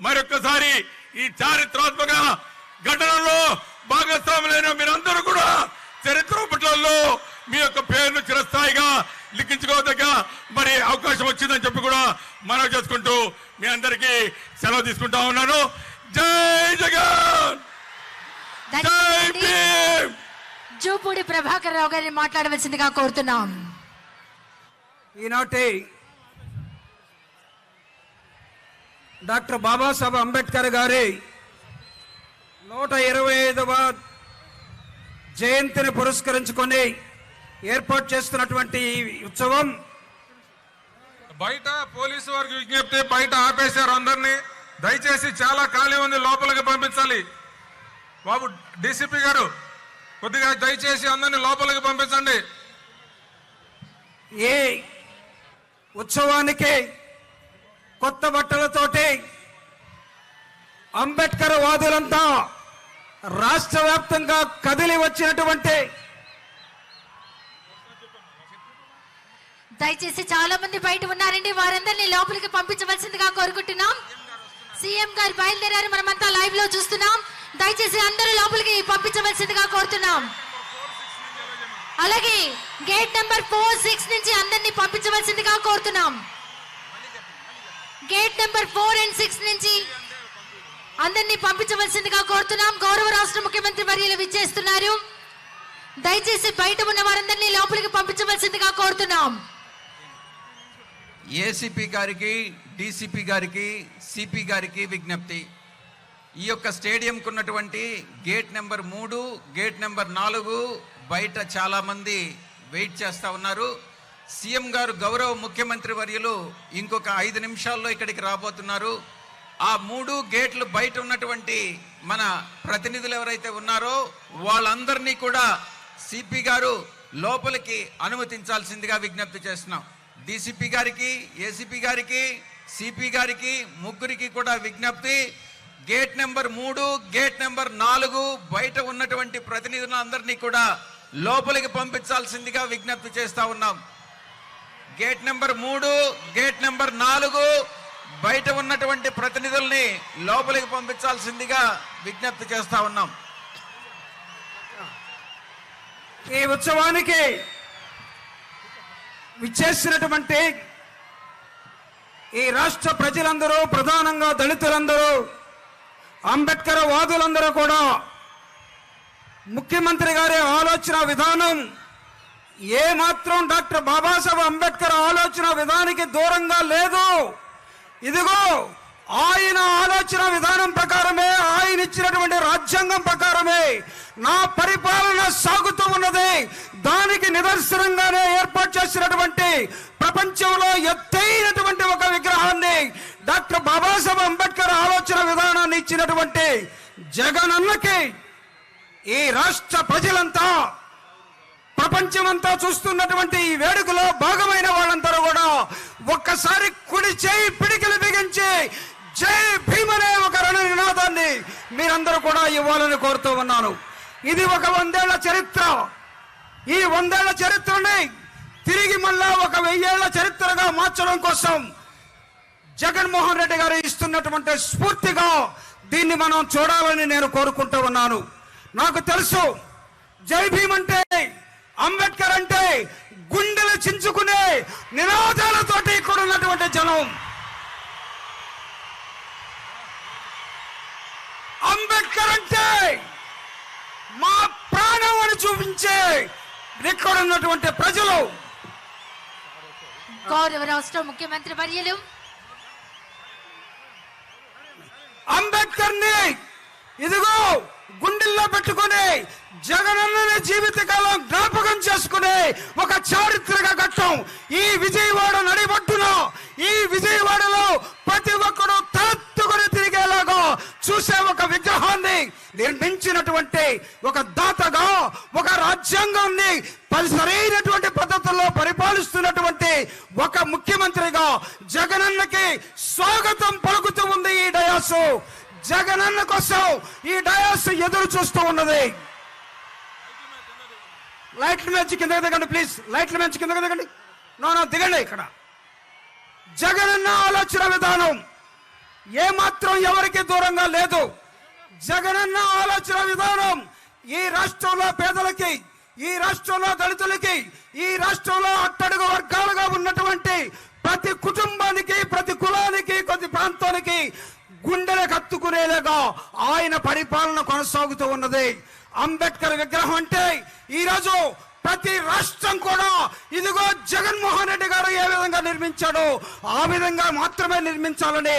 మరొకసారి ఈ చారిత్రాత్మక ఘటనలో భాగస్వాములైన మీరందరూ కూడా చరిత్ర పుటల్లో మీ యొక్క పేరును చిరస్థాయిగా లిఖించుకోదగ్గ మరి అవకాశం వచ్చిందని చెప్పి కూడా మనవి చేసుకుంటూ మీ అందరికీ సెలవు తీసుకుంటా ఉన్నాను. జై జగన్! జై ధన్యవాదాలు. భీమ్! జూపూడి ప్రభాకర్ రావు గారిని మాట్లాడవలసిందిగా కోరుతున్నాం. ఈనాటి డాక్టర్ బాబాసాహెబ్ అంబేద్కర్ గారి నూట ఇరవై ఐదవ జయంతిని పురస్కరించుకొని ఏర్పాటు చేస్తున్నటువంటి ఉత్సవం. బయట పోలీసు వారికి విజ్ఞప్తి బయట ఆపేశారు అందరినీ. దయచేసి చాలా ఖాళీ ఉంది లోపలికి పంపించాలి. బాబు డీసీపీ గారు కొద్దిగా దయచేసి అందరినీ లోపలికి పంపించండి. ఈ ఉత్సవానికి కొత్త బట్టలతోటి అంబేద్కర్ వాదులంతా రాష్ట్ర వ్యాప్తంగా కదిలి వచ్చినటువంటి దయచేసి చాలా మంది బయట ఉన్నారండి. వారందరినీ లోపలికి పంపించవలసిందిగా కోరుకుంటున్నాం. సీఎం గారు బయలుదేరారు. మనమంతా లైవ్లో చూస్తున్నాం. దయచేసి అందరూ లోపలికి పంపించవలసిందిగా కోరుతున్నాం. అలాగే గేట్ నెంబర్ ఫోర్ సిక్స్ నుంచి అందరినీ పంపించవలసిందిగా కోరుతున్నాం. Gate number four and six నుంచి అందరినీ పంపించవలసిందిగా కోరుతున్నాం. గౌరవ రాష్ట్ర ముఖ్యమంత్రి వర్యులు విచ్చేస్తున్నారు. దయచేసి బయట ఉన్న వారందరినీ లోపలికి పంపించవలసిందిగా కోరుతున్నాం. ఏసీపీ గారికి డీసీపీ గారికి సిపి గారికి విజ్ఞప్తి. ఈ యొక్క స్టేడియంకు ఉన్నటువంటి గేట్ నెంబర్ మూడు గేట్ నెంబర్ నాలుగు బయట చాలామంది వెయిట్ చేస్తూ ఉన్నారు. సీఎం గారు గౌరవ ముఖ్యమంత్రి వర్యులు ఇంకొక ఐదు నిమిషాల్లో ఇక్కడికి రాబోతున్నారు. ఆ మూడు గేట్లు బయట ఉన్నటువంటి మన ప్రతినిధులు ఎవరైతే ఉన్నారో వాళ్ళందరినీ కూడా సిపి గారు లోపలికి అనుమతించాల్సిందిగా విజ్ఞప్తి చేస్తున్నాం. డీసీపీ గారికి ఏసీపీ గారికి సిపి గారికి ముగ్గురికి కూడా విజ్ఞప్తి. గేట్ నెంబర్ మూడు గేట్ నెంబర్ నాలుగు బయట ఉన్నటువంటి ప్రతినిధులందరినీ కూడా లోపలికి పంపించాల్సిందిగా విజ్ఞప్తి చేస్తా ఉన్నాం. గేట్ నెంబర్ మూడు గేట్ నెంబర్ నాలుగు. బయట ఉన్నటువంటి ప్రతినిధుల్ని లోపలికి పంపించాల్సిందిగా విజ్ఞప్తి చేస్తా ఉన్నాం. ఈ ఉత్సవానికి విచ్చేసినటువంటి ఈ రాష్ట్ర ప్రజలందరూ ప్రధానంగా దళితులందరూ అంబేద్కర్ వాదులందరూ కూడా ముఖ్యమంత్రి గారి ఆలోచన విధానం ఏ మాత్రం డాక్టర్ బాబాసాహెబ్ అంబేద్కర్ ఆలోచన విధానికి దూరంగా లేదు. ఇదిగో ఆయన ఆలోచన విధానం ప్రకారమే ఆయన ఇచ్చినటువంటి రాజ్యాంగం ప్రకారమే నా పరిపాలన సాగుతూ ఉన్నది. దానికి నిదర్శనంగానే ఏర్పాటు చేసినటువంటి ప్రపంచంలో ఎత్తైనటువంటి ఒక విగ్రహాన్ని డాక్టర్ బాబాసాహెబ్ అంబేద్కర్ ఆలోచన విధానాన్ని ఇచ్చినటువంటి జగనన్నకి ఈ రాష్ట్ర ప్రజలంతా ప్రపంచమంతా చూస్తున్నటువంటి ఈ వేడుకలో భాగమైన వాళ్ళందరూ కూడా ఒక్కసారి కుడి చేయి పిడికిలు బిగించి జై భీమ్ అనే ఒక రణ నినాదాన్ని మీరందరూ కూడా ఇవ్వాలని కోరుతూ ఉన్నాను. ఇది ఒక వందేళ్ళ చరిత్ర. ఈ వందేళ్ళ చరిత్రని తిరిగి మళ్ళా ఒక వెయ్యేళ్ళ చరిత్రగా మార్చడం కోసం జగన్మోహన్ రెడ్డి గారు ఇస్తున్నటువంటి స్ఫూర్తిగా దీన్ని మనం చూడాలని నేను కోరుకుంటూ ఉన్నాను. నాకు తెలుసు జై భీమ్ అంటే అంబేద్కర్ అంటే గుండెలు చించుకునే నినాదాలతోటి ఇక్కడ ఉన్నటువంటి జనం. అంబేద్కర్ అంటే మా ప్రాణం అని చూపించే ఇక్కడ ఉన్నటువంటి ప్రజలు. గౌరవ రాష్ట్ర ముఖ్యమంత్రి వర్యులు. అంబేద్కర్ని ఇదిగో గుండెల్లో పెట్టుకుని జగనన్నని జీవితకాలం జ్ఞాపకం ఒక చారిత్రక ఘట్టం. ఈ విజయవాడ నడిబట్టున ఈ విజయవాడలో ప్రతి ఒక్కరూ తలెత్తుకుని తిరిగేలాగా చూసే ఒక విగ్రహాన్ని నిర్మించినటువంటి ఒక దాతగా ఒక రాజ్యాంగాన్ని సరైనటువంటి పద్ధతుల్లో పరిపాలిస్తున్నటువంటి ఒక ముఖ్యమంత్రిగా జగనన్నకి స్వాగతం పలుకుతూ ఉంది ఈ డయాసు. జగనన్న కోసం ఈ డయాస్ ఎదురు చూస్తూ ఉన్నది. లైట్ల మంచి కిందకి దిగండి ప్లీజ్ లైట్ల మంచి కిందకి దిగండి. నో నో దిగండి ఇక్కడ. జగనన్న ఆలోచన విధానం ఏమాత్రం ఎవరికి దూరంగా లేదు. జగనన్న ఆలోచన విధానం ఈ రాష్ట్రంలో పేదలకి ఈ రాష్ట్రంలో దళితులకి ఈ రాష్ట్రంలో అట్టడుగు వర్గాలుగా ఉన్నటువంటి ప్రతి కుటుంబానికి ప్రతి కులానికి ప్రతి ప్రాంతానికి గుండెలకు హత్తుకునేలాగా ఆయన పరిపాలన కొనసాగుతూ ఉన్నది. అంబేద్కర్ విగ్రహం అంటే ఈరోజు ప్రతి రాష్ట్రం కూడా ఇదిగో జగన్మోహన్ రెడ్డి గారు ఏ విధంగా నిర్మించాడో ఆ విధంగా మాత్రమే నిర్మించాలని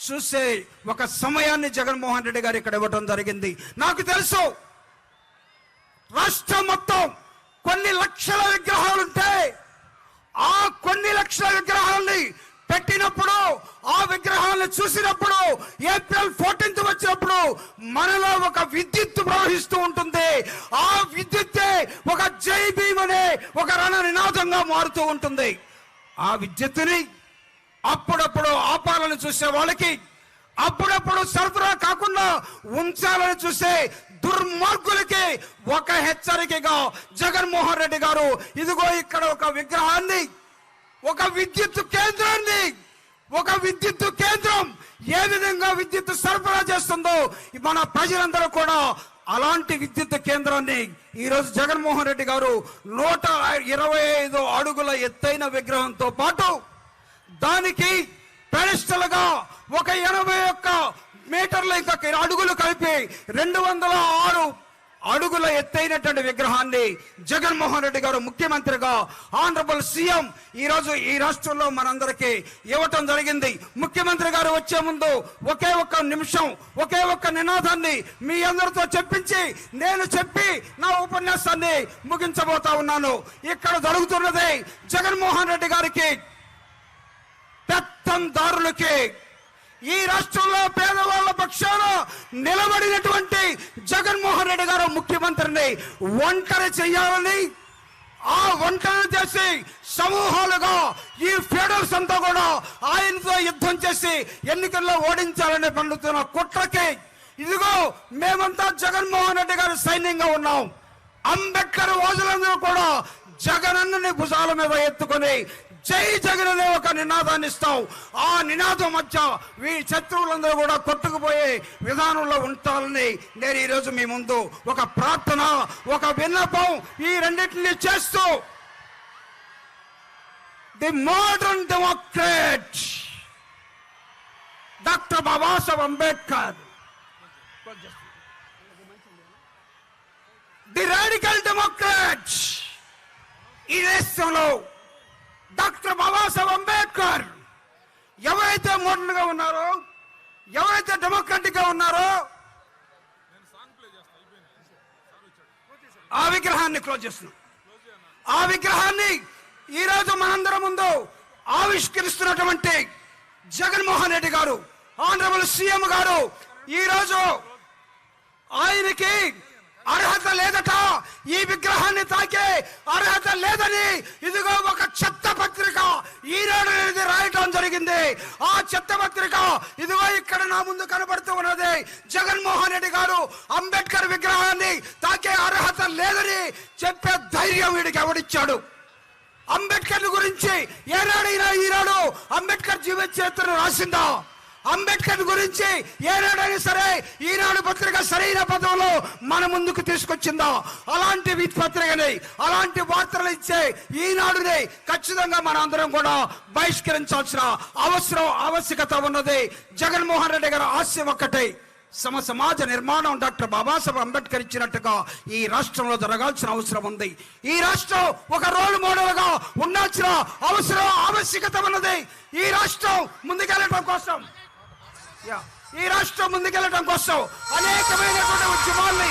చూసే ఒక సమయాన్ని జగన్మోహన్ రెడ్డి గారు ఇక్కడ ఇవ్వడం జరిగింది. నాకు తెలుసు రాష్ట్రం మొత్తం కొన్ని లక్షల విగ్రహాలు ఉంటాయి ఆ కొన్ని లక్షల విగ్రహాలని పెట్టినప్పుడు ఆ విగ్రహాలను చూసినప్పుడు ఏప్రిల్ ఫోర్టీన్త్ వచ్చినప్పుడు మనలో ఒక విద్యుత్ ప్రవహిస్తూ ఉంటుంది. ఆ విద్యుత్తే ఒక జై భీమ్ అనే ఒక రణ నినాదంగా మారుతూ ఉంటుంది. ఆ విద్యుత్తుని అప్పుడప్పుడు ఆపాలని చూసే వాళ్ళకి అప్పుడప్పుడు సరఫరా కాకుండా ఉంచాలని చూసే దుర్మార్గులకి ఒక హెచ్చరికగా జగన్మోహన్ రెడ్డి గారు ఇదిగో ఇక్కడ ఒక విగ్రహాన్ని ఒక విద్యుత్ కేంద్రాన్ని ఒక విద్యుత్ కేంద్రం ఏ విధంగా విద్యుత్ సరఫరా చేస్తుందో మన ప్రజలందరూ కూడా అలాంటి విద్యుత్ కేంద్రాన్ని ఈరోజు జగన్మోహన్ రెడ్డి గారు నూట ఇరవై ఐదు అడుగుల ఎత్తైన విగ్రహంతో పాటు దానికి పెడిస్టల్గా ఒక ఎనభై ఒక్క మీటర్ల ఇంకా అడుగులు కలిపి రెండు వందల ఆరు అడుగుల ఎత్తైనటువంటి విగ్రహాన్ని జగన్మోహన్ రెడ్డి గారు ముఖ్యమంత్రిగా ఆనరబుల్ సీఎం ఈ రోజు ఈ రాష్ట్రంలో మనందరికీ ఇవ్వటం జరిగింది. ముఖ్యమంత్రి గారు వచ్చే ముందు ఒకే ఒక్క నిమిషం ఒకే ఒక్క నినాదాన్ని మీ అందరితో చెప్పించి నేను చెప్పి నా ఉపన్యాసాన్ని ముగించబోతా ఉన్నాను. ఇక్కడ జరుగుతున్నది జగన్మోహన్ రెడ్డి గారికి పెత్తందారులకి ఈ రాష్ట్రంలో పేదవాళ్ళ పక్షాన నిలబడినటువంటి జగన్మోహన్ రెడ్డి గారు ముఖ్యమంత్రిని ఒంటరి చేయాలని ఆ ఒంటరి చేసి సమూహాలుగా ఈ ఫెడరల్స్ అంతా కూడా ఆయనతో యుద్ధం చేసి ఎన్నికల్లో ఓడించాలని పండుతున్న కుట్రకి ఇదిగో మేమంతా జగన్మోహన్ రెడ్డి గారు సైన్యంగా ఉన్నాం. అంబేద్కర్ వాదులందరూ కూడా జగనన్నని భుజాల మీద ఎత్తుకొని జై జగన్ అనే ఒక నినాదాన్ని ఇస్తావు. ఆ నినాదం మధ్య మీ శత్రువులందరూ కూడా కొట్టుకుపోయే విధానంలో ఉంటారని నేను ఈరోజు మీ ముందు ఒక ప్రార్థన ఒక విన్నపం ఈ రెండింటిని చేస్తూ. The modern democrat doctor Babasaheb Ambedkar. The radical democrat ఈ దేశంలో డాక్టర్ బాబాసాహెబ్ అంబేద్కర్ ఎవరైతే మోడర్న్గా ఉన్నారో ఎవరైతే డెమోక్రాటిక్గా ఉన్నారో ఆ విగ్రహాన్ని క్లోజ్ చేస్తున్నాం. ఆ విగ్రహాన్ని ఈ రోజు మనందరం ముందు ఆవిష్కరిస్తున్నటువంటి జగన్మోహన్ రెడ్డి గారు ఆనరబుల్ సీఎం గారు ఈ రోజు ఆయనకి అర్హత లేదట. ఈ విగ్రహాన్ని తాకే అర్హత లేదని ఇదిగో ఒక చెత్త పత్రిక ఈనాడు అనేది రాయటం జరిగింది. ఆ చెత్త పత్రిక ఇదిగో ఇక్కడ నా ముందు కనబడుతూ ఉన్నది. జగన్మోహన్ రెడ్డి గారు అంబేద్కర్ విగ్రహాన్ని తాకే అర్హత లేదని చెప్పే ధైర్యం వీడికి ఎవడిచ్చాడు? అంబేద్కర్ గురించి ఏనాడైనా ఈనాడు అంబేద్కర్ జీవిత చరిత్రను రాసిందా? అంబేద్కర్ గురించి ఏనాడైనా సరే ఈనాడు పత్రిక సరైన పదంలో మన ముందుకు తీసుకొచ్చిందా? అలాంటి వీధి పత్రికని అలాంటి వార్తలు ఇచ్చే ఈనాడుని ఖచ్చితంగా మన అందరం కూడా బహిష్కరించాల్సిన అవసరం ఆవశ్యకత ఉన్నది. జగన్మోహన్ రెడ్డి గారి ఆశయం ఒక్కటే సమ సమాజ నిర్మాణం డాక్టర్ బాబాసాహెబ్ అంబేద్కర్ ఇచ్చినట్టుగా ఈ రాష్ట్రంలో జరగాల్సిన అవసరం ఉంది. ఈ రాష్ట్రం ఒక రోల్ మోడల్గా ఉండాల్సిన అవసరం ఆవశ్యకత ఉన్నది. ఈ రాష్ట్రం ముందుకెళ్ళటం కోసం. ఈ రాష్ట్రం ముందుకెళ్ళడం కోసం అనేకమైనటువంటి ఉద్యమాల్ని